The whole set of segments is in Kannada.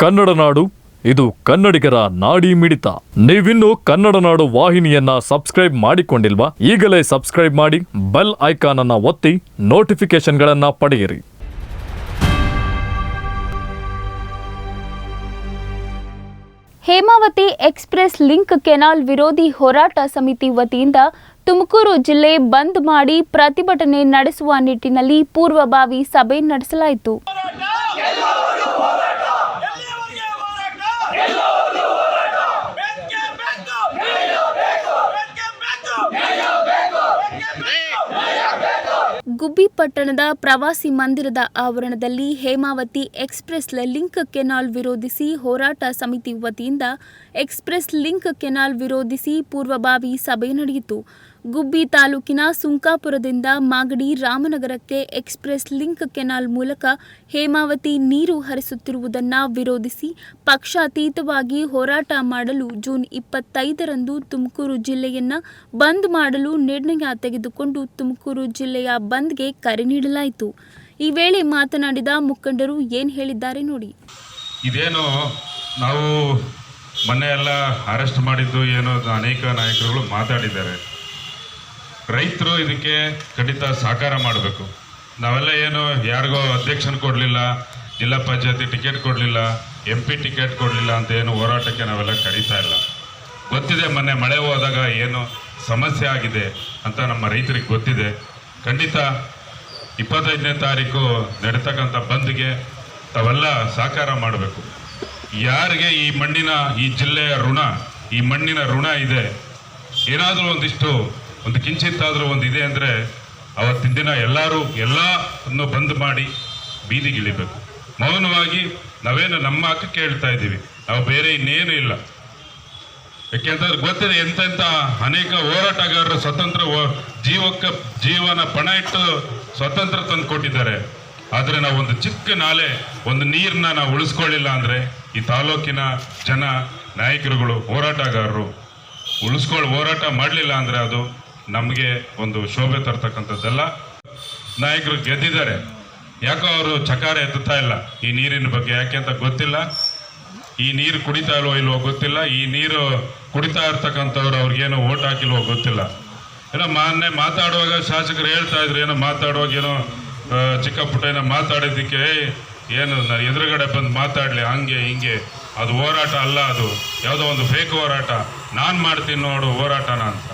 ಕನ್ನಡ ನಾಡು, ಇದು ಕನ್ನಡಿಗರ ನಾಡಿ ಮಿಡಿತ. ನೀವಿನ್ನು ಕನ್ನಡ ನಾಡು ವಾಹಿನಿಯನ್ನ ಸಬ್ಸ್ಕ್ರೈಬ್ ಮಾಡಿಕೊಂಡಿಲ್ವಾ? ಈಗಲೇ ಸಬ್ಸ್ಕ್ರೈಬ್ ಮಾಡಿ, ಬೆಲ್ ಐಕಾನ್ ಅನ್ನ ಒತ್ತಿ ನೋಟಿಫಿಕೇಶನ್ಗಳನ್ನ ಪಡೆಯಿರಿ. ಹೇಮಾವತಿ ಎಕ್ಸ್ಪ್ರೆಸ್ ಲಿಂಕ್ ಕೆನಾಲ್ ವಿರೋಧಿ ಹೋರಾಟ ಸಮಿತಿ ವತಿಯಿಂದ ತುಮಕೂರು ಜಿಲ್ಲೆ ಬಂದ್ ಮಾಡಿ ಪ್ರತಿಭಟನೆ ನಡೆಸುವ ನಿಟ್ಟಿನಲ್ಲಿ ಪೂರ್ವಭಾವಿ ಸಭೆ ನಡೆಸಲಾಯಿತು. ಗುಬ್ಬಿ ಪಟ್ಟಣದ ಪ್ರವಾಸಿ ಮಂದಿರದ ಆವರಣದಲ್ಲಿ ಹೇಮಾವತಿ ಎಕ್ಸ್ಪ್ರೆಸ್ ಲಿಂಕ್ ಕೆನಾಲ್ ವಿರೋಧಿಸಿ ಹೋರಾಟ ಸಮಿತಿ ವತಿಯಿಂದ ಎಕ್ಸ್ಪ್ರೆಸ್ ಲಿಂಕ್ ಕೆನಾಲ್ ವಿರೋಧಿಸಿ ಪೂರ್ವಭಾವಿ ಸಭೆ ನಡೆಯಿತು. ಗುಬ್ಬಿ ತಾಲೂಕಿನ ಸುಂಕಾಪುರದಿಂದ ಮಾಗಡಿ ರಾಮನಗರಕ್ಕೆ ಎಕ್ಸ್ಪ್ರೆಸ್ ಲಿಂಕ್ ಕೆನಾಲ್ ಮೂಲಕ ಹೇಮಾವತಿ ನೀರು ಹರಿಸುತ್ತಿರುವುದನ್ನು ವಿರೋಧಿಸಿ ಪಕ್ಷಾತೀತವಾಗಿ ಹೋರಾಟ ಮಾಡಲು ಜೂನ್ ಇಪ್ಪತ್ತೈದರಂದು ತುಮಕೂರು ಜಿಲ್ಲೆಯನ್ನ ಬಂದ್ ಮಾಡಲು ನಿರ್ಣಯ ತೆಗೆದುಕೊಂಡು ತುಮಕೂರು ಜಿಲ್ಲೆಯ ಬಂದ್ಗೆ ಕರೆ ನೀಡಲಾಯಿತು. ಈ ವೇಳೆ ಮಾತನಾಡಿದ ಮುಖಂಡರು ಏನು ಹೇಳಿದ್ದಾರೆ ನೋಡಿ. ಇದೇನು ನಾವು ಮೊನ್ನೆ ಎಲ್ಲ ಅರೆಸ್ಟ್ ಮಾಡಿದ್ದು ಏನೋ ಅನೇಕ ನಾಯಕರುಗಳು ಮಾತಾಡಿದ್ದಾರೆ. ರೈತರು ಇದಕ್ಕೆ ಖಂಡಿತ ಸಹಕಾರ ಮಾಡಬೇಕು. ನಾವೆಲ್ಲ ಏನು ಯಾರಿಗೋ ಅಧ್ಯಕ್ಷನ ಕೊಡಲಿಲ್ಲ, ಜಿಲ್ಲಾ ಪಂಚಾಯತಿ ಟಿಕೆಟ್ ಕೊಡಲಿಲ್ಲ, ಎಂ ಪಿ ಟಿಕೆಟ್ ಕೊಡಲಿಲ್ಲ ಅಂತ ಏನು ಹೋರಾಟಕ್ಕೆ ನಾವೆಲ್ಲ ಕರೀತಾ ಇಲ್ಲ. ಗೊತ್ತಿದೆ ಮೊನ್ನೆ ಮಳೆ ಹೋದಾಗ ಏನು ಸಮಸ್ಯೆ ಆಗಿದೆ ಅಂತ ನಮ್ಮ ರೈತರಿಗೆ ಗೊತ್ತಿದೆ. ಖಂಡಿತ ಇಪ್ಪತ್ತೈದನೇ ತಾರೀಕು ನಡೀತಕ್ಕಂಥ ಬಂದ್ಗೆ ತಾವೆಲ್ಲ ಸಹಕಾರ ಮಾಡಬೇಕು. ಯಾರಿಗೆ ಈ ಮಣ್ಣಿನ, ಈ ಜಿಲ್ಲೆಯ ಋಣ, ಈ ಮಣ್ಣಿನ ಋಣ ಇದೆ, ಏನಾದರೂ ಒಂದಿಷ್ಟು ಒಂದು ಕಿಂಚಿತ್ತಾದರೂ ಒಂದು ಇದೆ ಅಂದರೆ ಅವತ್ತಿನ ದಿನ ಎಲ್ಲರೂ ಎಲ್ಲವನ್ನು ಬಂದ್ ಮಾಡಿ ಬೀದಿಗಿಳಿಬೇಕು. ಮೌನವಾಗಿ ನಾವೇನು ನಮ್ಮ ಹಕ್ಕ ಕೇಳ್ತಾ ಇದ್ದೀವಿ. ನಾವು ಬೇರೆ ಇನ್ನೇನು ಇಲ್ಲ. ಯಾಕೆಂತಂದ್ರೆ ಗೊತ್ತಿದೆ ಎಂತೆಂಥ ಅನೇಕ ಹೋರಾಟಗಾರರು ಸ್ವತಂತ್ರ ಜೀವಕ್ಕೆ ಜೀವನ ಪಣ ಇಟ್ಟು ಸ್ವತಂತ್ರ ತಂದು ಕೊಟ್ಟಿದ್ದಾರೆ. ಆದರೆ ನಾವು ಒಂದು ಚಿಕ್ಕ ನಾಲೆ, ಒಂದು ನೀರನ್ನ ನಾವು ಉಳಿಸ್ಕೊಳ್ಳಿಲ್ಲ ಅಂದರೆ ಈ ತಾಲೂಕಿನ ಜನ ನಾಯಕರುಗಳು, ಹೋರಾಟಗಾರರು ಉಳಿಸ್ಕೊಳ್ಳಿ ಹೋರಾಟ ಮಾಡಲಿಲ್ಲ ಅಂದರೆ ಅದು ನಮಗೆ ಒಂದು ಶೋಭೆ ತರ್ತಕ್ಕಂಥದ್ದೆಲ್ಲ ನಾಯಕರು ಗೆದ್ದಿದ್ದಾರೆ. ಯಾಕೋ ಅವರು ಚಕಾರ ಎತ್ತುತ್ತಾ ಇಲ್ಲ? ಈ ನೀರಿನ ಬಗ್ಗೆ ಯಾಕೆ ಅಂತ ಗೊತ್ತಿಲ್ಲ. ಈ ನೀರು ಕುಡಿತಾ ಇಲ್ವೋ ಇಲ್ವೋ ಗೊತ್ತಿಲ್ಲ. ಈ ನೀರು ಕುಡಿತಾ ಇರ್ತಕ್ಕಂಥವ್ರು ಅವ್ರಿಗೇನೋ ಓಟ್ ಹಾಕಿಲ್ವೋ ಗೊತ್ತಿಲ್ಲ. ಏನೋ ಮೊನ್ನೆ ಮಾತಾಡುವಾಗ ಶಾಸಕರು ಹೇಳ್ತಾ ಇದ್ರು ಏನೋ ಮಾತಾಡುವಾಗ ಏನೋ ಚಿಕ್ಕ ಪುಟ್ಟ ಏನೋ ಮಾತಾಡಿದ್ದಕ್ಕೆ "ಏಯ್, ಏನು ನಾನು ಎದುರುಗಡೆ ಬಂದು ಮಾತಾಡಲಿ ಹಂಗೆ ಹಿಂಗೆ. ಅದು ಹೋರಾಟ ಅಲ್ಲ ಅದು. ಯಾವುದೋ ಒಂದು ಫೇಕ್ ಹೋರಾಟ. ನಾನು ಮಾಡ್ತೀನಿ ನೋಡು ಹೋರಾಟನ ಅಂತ.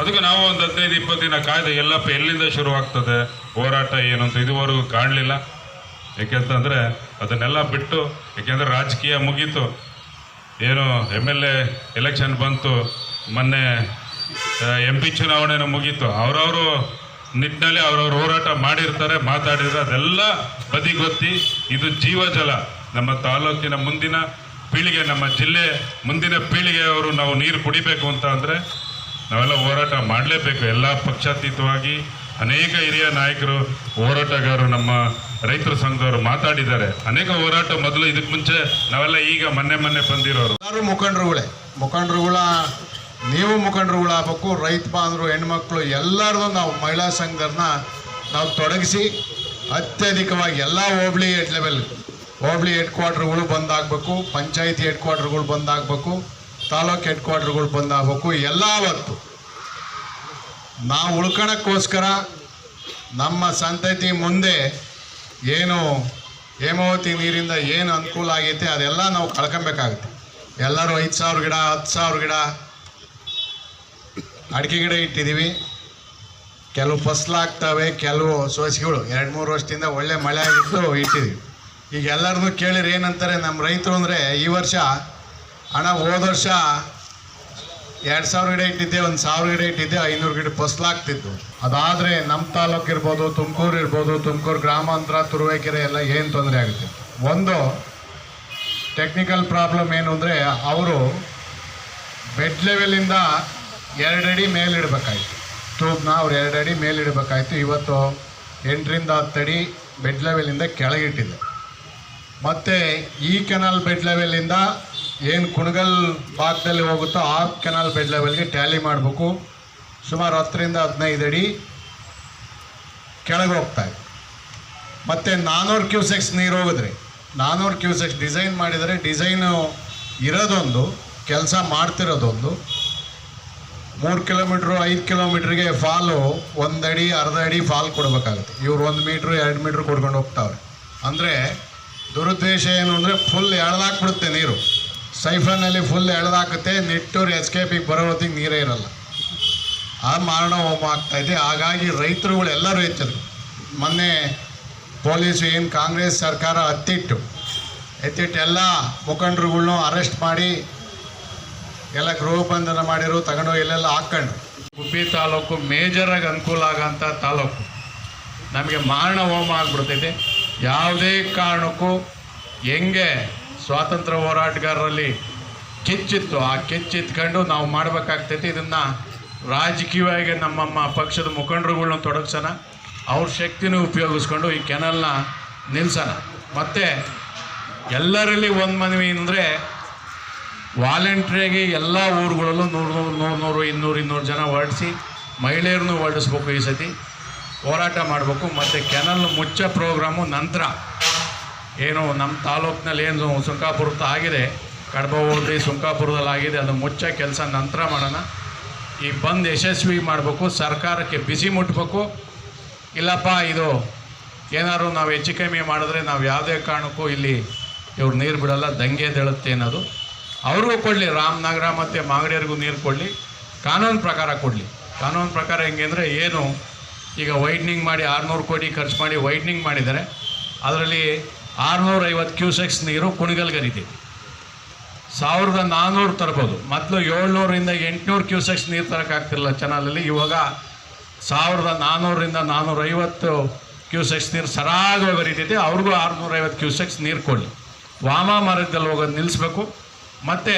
ಅದಕ್ಕೆ ನಾವು ಒಂದು ಹದಿನೈದು, ಇಪ್ಪತ್ತು ದಿನ ಕಾಯ್ದೆ, ಎಲ್ಲ ಎಲ್ಲಿಂದ ಶುರುವಾಗ್ತದೆ, ಹೋರಾಟ ಏನು ಅಂತ ಇದುವರೆಗೂ ಕಾಣಲಿಲ್ಲ. ಏಕೆಂತಂದರೆ ಅದನ್ನೆಲ್ಲ ಬಿಟ್ಟು ಯಾಕೆಂದರೆ ರಾಜಕೀಯ ಮುಗೀತು. ಏನು ಎಂ ಎಲ್ ಎ ಎಲೆಕ್ಷನ್ ಬಂತು, ಮೊನ್ನೆ ಎಂ ಪಿ ಚುನಾವಣೆನೂ ಮುಗೀತು. ಅವರವರು ನಿಟ್ಟಿನಲ್ಲಿ ಅವ್ರವ್ರು ಹೋರಾಟ ಮಾಡಿರ್ತಾರೆ, ಮಾತಾಡಿದ್ರೆ ಅದೆಲ್ಲ ಬದಿಗೊತ್ತಿ, ಇದು ಜೀವಜಲ. ನಮ್ಮ ತಾಲೂಕಿನ ಮುಂದಿನ ಪೀಳಿಗೆ, ನಮ್ಮ ಜಿಲ್ಲೆ ಮುಂದಿನ ಪೀಳಿಗೆಯವರು ನಾವು ನೀರು ಕುಡಿಬೇಕು ಅಂತ ಅಂದರೆ ನಾವೆಲ್ಲ ಹೋರಾಟ ಮಾಡಲೇಬೇಕು. ಎಲ್ಲ ಪಕ್ಷಾತೀತವಾಗಿ ಅನೇಕ ಹಿರಿಯ ನಾಯಕರು, ಹೋರಾಟಗಾರರು ನಮ್ಮ ರೈತರ ಸಂಘದವರು ಮಾತಾಡಿದ್ದಾರೆ. ಅನೇಕ ಹೋರಾಟ ಮೊದಲು ಇದಕ್ಕೆ ಮುಂಚೆ ನಾವೆಲ್ಲ ಈಗ ಮೊನ್ನೆ ಮೊನ್ನೆ ಬಂದಿರೋರು. ಎಲ್ಲರೂ ಮುಖಂಡರುಗಳೇ? ಮುಖಂಡರುಗಳ, ನೀವು ಮುಖಂಡರುಗಳಾಗಬೇಕು ರೈತ ಬಾಂಧವರು, ಹೆಣ್ಮಕ್ಳು ಎಲ್ಲರದು ನಾವು ಮಹಿಳಾ ಸಂಘರನ್ನ ನಾವು ತೊಡಗಿಸಿ ಅತ್ಯಧಿಕವಾಗಿ ಎಲ್ಲ ಹೋಬಳಿ ಲೆವೆಲ್ ಹೋಬಳಿ ಹೆಡ್ ಕ್ವಾರ್ಟರ್ಗಳು ಬಂದಾಗಬೇಕು, ಪಂಚಾಯಿತಿ ಹೆಡ್ ಕ್ವಾರ್ಟರ್ಗಳು ಬಂದಾಗಬೇಕು. ತಾಲೂಕು ಹೆಡ್ ಕ್ವಾರ್ಟರ್ಗಳು ಬಂದಾಗಬೇಕು ಎಲ್ಲ ಹೊತ್ತು ನಾವು ಉಳ್ಕೊಳಕ್ಕೋಸ್ಕರ ನಮ್ಮ ಸಂತತಿ ಮುಂದೆ ಏನು ಹೇಮಾವತಿ ನೀರಿಂದ ಏನು ಅನುಕೂಲ ಆಗೈತೆ, ಅದೆಲ್ಲ ನಾವು ಕಳ್ಕೊಬೇಕಾಗುತ್ತೆ. ಎಲ್ಲರೂ ಐದು ಸಾವಿರ ಗಿಡ, ಹತ್ತು ಸಾವಿರ ಗಿಡ ಅಡಿಕೆ ಗಿಡ ಇಟ್ಟಿದ್ದೀವಿ. ಕೆಲವು ಫಸಲಾಗ್ತವೆ, ಕೆಲವು ಸೋಸಿಗಳು ಎರಡು ಮೂರು ವರ್ಷದಿಂದ ಒಳ್ಳೆ ಮಳೆ ಆಗಿತ್ತು ಇಟ್ಟಿದ್ದೀವಿ. ಈಗ ಎಲ್ಲರನ್ನೂ ಕೇಳಿರಿ ಏನಂತಾರೆ, ನಮ್ಮ ರೈತರು ಅಂದರೆ ಈ ವರ್ಷ ಹಣ ಹೋದ ವರ್ಷ ಎರಡು ಸಾವಿರ ಗಿಡ ಇಟ್ಟಿದ್ದೆ, ಒಂದು ಸಾವಿರ ಗಿಡ ಇಟ್ಟಿದ್ದೆ, ಐನೂರು ಗಿಡ ಫಸಲಾಗ್ತಿತ್ತು. ಅದಾದರೆ ನಮ್ಮ ತಾಲೂಕು ಇರ್ಬೋದು, ತುಮಕೂರು ಇರ್ಬೋದು, ತುಮಕೂರು ಗ್ರಾಮಾಂತರ, ತುರುವೇಕೆರೆ ಎಲ್ಲ ಏನು ತೊಂದರೆ ಆಗುತ್ತೆ? ಒಂದು ಟೆಕ್ನಿಕಲ್ ಪ್ರಾಬ್ಲಮ್ ಏನು ಅಂದರೆ ಅವರು ಬೆಡ್ ಲೆವೆಲಿಂದ ಎರಡಡಿ ಮೇಲಿಡಬೇಕಾಯ್ತು ಟ್ಯೂಬ್ನ ಅವ್ರು ಎರಡಡಿ ಮೇಲಿಡಬೇಕಾಯ್ತು ಇವತ್ತು ಎಂಟರಿಂದ ಹತ್ತಡಿ ಬೆಡ್ ಲೆವೆಲಿಂದ ಕೆಳಗಿಟ್ಟಿದೆ ಮತ್ತು ಈ ಕೆನಲ್ ಬೆಡ್ ಲೆವೆಲಿಂದ ಏನು ಕುಣಗಲ್ ಭಾಗದಲ್ಲಿ ಹೋಗುತ್ತೋ ಆ ಕೆನಾಲ್ ಬೆಡ್ ಲೆವೆಲ್ಗೆ ಟ್ಯಾಲಿ ಮಾಡಬೇಕು. ಸುಮಾರು ಹತ್ತರಿಂದ ಹದಿನೈದು ಅಡಿ ಕೆಳಗೆ ಹೋಗ್ತಾ ಇದೆ. ಮತ್ತು ನಾನ್ನೂರು ಕ್ಯೂಸೆಕ್ಸ್ ನೀರು ಹೋಗಿದ್ರೆ ನಾನ್ನೂರು ಕ್ಯೂಸೆಕ್ಸ್ ಡಿಸೈನ್ ಮಾಡಿದರೆ ಡಿಸೈನು ಇರೋದೊಂದು, ಕೆಲಸ ಮಾಡ್ತಿರೋದೊಂದು. ಮೂರು ಕಿಲೋಮೀಟ್ರು ಐದು ಕಿಲೋಮೀಟ್ರಿಗೆ ಫಾಲು ಒಂದು ಅಡಿ, ಅರ್ಧ ಅಡಿ ಫಾಲ್ ಕೊಡಬೇಕಾಗುತ್ತೆ. ಇವ್ರು ಒಂದು ಮೀಟ್ರು ಎರಡು ಮೀಟ್ರ್ ಕೊಡ್ಕೊಂಡು ಹೋಗ್ತಾವ್ರೆ. ಅಂದರೆ ದುರುದ್ದೇಶ ಏನು ಅಂದರೆ ಫುಲ್ ಎಳ್ದಾಕ್ಬಿಡುತ್ತೆ ನೀರು. ಸೈಫನಲ್ಲಿ ಫುಲ್ ಎಳೆದಾಕುತ್ತೆ, ನೆಟ್ಟೂರು ಎಸ್ಕೇಪಿಗೆ ಬರೋ ಹೊತ್ತಿಗೆ ನೀರೇ ಇರಲ್ಲ. ಆ ಮಾರಣ ಹೋಮ ಆಗ್ತಾಯಿದೆ ಹಾಗಾಗಿ ರೈತರುಗಳು ಎಲ್ಲರೂ ಎಚ್ಚರಿಕೆ. ಮೊನ್ನೆ ಪೊಲೀಸು ಏನು ಕಾಂಗ್ರೆಸ್ ಸರ್ಕಾರ ಹತ್ತಿಟ್ಟು, ಎತ್ತಿಟ್ಟು ಎಲ್ಲ ಮುಖಂಡರುಗಳ್ನು ಅರೆಸ್ಟ್ ಮಾಡಿ, ಎಲ್ಲ ಗೃಹ ಬಂಧನ ಮಾಡಿರು ತಗೊಂಡು ಎಲ್ಲೆಲ್ಲ ಹಾಕ್ಕೊಂಡು. ಗುಬ್ಬಿ ತಾಲೂಕು ಮೇಜರಾಗಿ ಅನುಕೂಲ ಆಗೋಂಥ ತಾಲೂಕು. ನಮಗೆ ಮಾರಣ ಹೋಮ ಆಗ್ಬಿಡ್ತೈತೆ. ಯಾವುದೇ ಕಾರಣಕ್ಕೂ ಹೆಂಗೆ ಸ್ವಾತಂತ್ರ್ಯ ಹೋರಾಟಗಾರರಲ್ಲಿ ಕೆಚ್ಚಿತ್ತು. ಆ ಕೆಚ್ಚಿತ್ಕೊಂಡು ನಾವು ಮಾಡಬೇಕಾಗ್ತೈತಿ ಇದನ್ನು ರಾಜಕೀಯವಾಗಿ ನಮ್ಮಮ್ಮ ಪಕ್ಷದ ಮುಖಂಡರುಗಳನ್ನ ತೊಡಗಿಸೋಣ. ಅವ್ರ ಶಕ್ತಿನೂ ಉಪಯೋಗಿಸ್ಕೊಂಡು ಈ ಕೆನಲ್ನ ನಿಲ್ಸೋಣ. ಮತ್ತು ಎಲ್ಲರಲ್ಲಿ ಒಂದು ಮನವಿ ಅಂದರೆ ವಾಲಂಟ್ರಿಯಾಗಿ ಎಲ್ಲ ಊರುಗಳಲ್ಲೂ ನೂರು ನೂರು ನೂರು ನೂರು ಇನ್ನೂರು ಇನ್ನೂರು ಜನ ಹೊರಡಿಸಿ ಮಹಿಳೆಯರನ್ನು ಹೊರಡಿಸ್ಬೇಕು ಈ ಸತಿ. ಹೋರಾಟ ಮಾಡಬೇಕು. ಮತ್ತು ಕೆನಲ್ ಮುಚ್ಚ ಪ್ರೋಗ್ರಾಮು ನಂತರ ಏನು ನಮ್ಮ ತಾಲೂಕಿನಲ್ಲಿ ಏನು ಸುಂಕಾಪುರದ ಆಗಿದೆ ಕಡಬ ಹೋಗಿ ಸುಂಕಾಪುರದಲ್ಲಿ ಆಗಿದೆ ಅದು ಮುಚ್ಚ ಕೆಲಸ ನಂತರ ಮಾಡೋಣ. ಈ ಬಂದ್ ಯಶಸ್ವಿ ಮಾಡಬೇಕು, ಸರ್ಕಾರಕ್ಕೆ ಬಿಸಿ ಮುಟ್ಟಬೇಕು ಇಲ್ಲಪ್ಪ, ಇದು ಏನಾದ್ರು ನಾವು ಹೆಚ್ಚು ಕಮ್ಮಿ ಮಾಡಿದ್ರೆ ನಾವು ಯಾವುದೇ ಕಾರಣಕ್ಕೂ ಇಲ್ಲಿ ಇವ್ರು ನೀರು ಬಿಡಲ್ಲ, ದಂಗೆ ಎದ್ದೇಳುತ್ತೆ ಅನ್ನೋದು. ಅವ್ರಿಗೂ ಕೊಡಲಿ, ರಾಮನಗರ ಮತ್ತು ಮಾಗಡಿಯರಿಗೂ ನೀರು ಕೊಡಲಿ, ಕಾನೂನು ಪ್ರಕಾರ ಕೊಡಲಿ. ಕಾನೂನು ಪ್ರಕಾರ ಹೆಂಗೆ ಅಂದರೆ ಏನು, ಈಗ ವೈಡ್ನಿಂಗ್ ಮಾಡಿ ಆರುನೂರು ಕೋಟಿ ಖರ್ಚು ಮಾಡಿ ವೈಡ್ನಿಂಗ್ ಮಾಡಿದ್ದಾರೆ. ಅದರಲ್ಲಿ ಆರುನೂರೈವತ್ತು ಕ್ಯೂಸೆಕ್ಸ್ ನೀರು ಕುಣಿಗಲ್ ಹರಿತೈತಿ ಸಾವಿರದ ನಾನ್ನೂರು ತರ್ಬೋದು. ಮೊದಲು ಏಳ್ನೂರಿಂದ ಎಂಟುನೂರು ಕ್ಯೂಸೆಕ್ಸ್ ನೀರು ತರೋಕ್ಕಾಗ್ತಿರಲಿಲ್ಲ ಚಾನಲಲ್ಲಿ. ಇವಾಗ ಸಾವಿರದ ನಾನ್ನೂರರಿಂದ ನಾನ್ನೂರೈವತ್ತು ಕ್ಯೂಸೆಕ್ಸ್ ನೀರು ಸರಾಗವಾಗಿ ಬರೀತೈತೆ ಅವ್ರಿಗೂ ಆರುನೂರೈವತ್ತು ಕ್ಯೂಸೆಕ್ಸ್ ನೀರು ಕೊಡಲಿ. ವಾಮ ಮಾರ್ಗದಲ್ಲಿ ಹೋಗೋದು ನಿಲ್ಲಿಸ್ಬೇಕು. ಮತ್ತು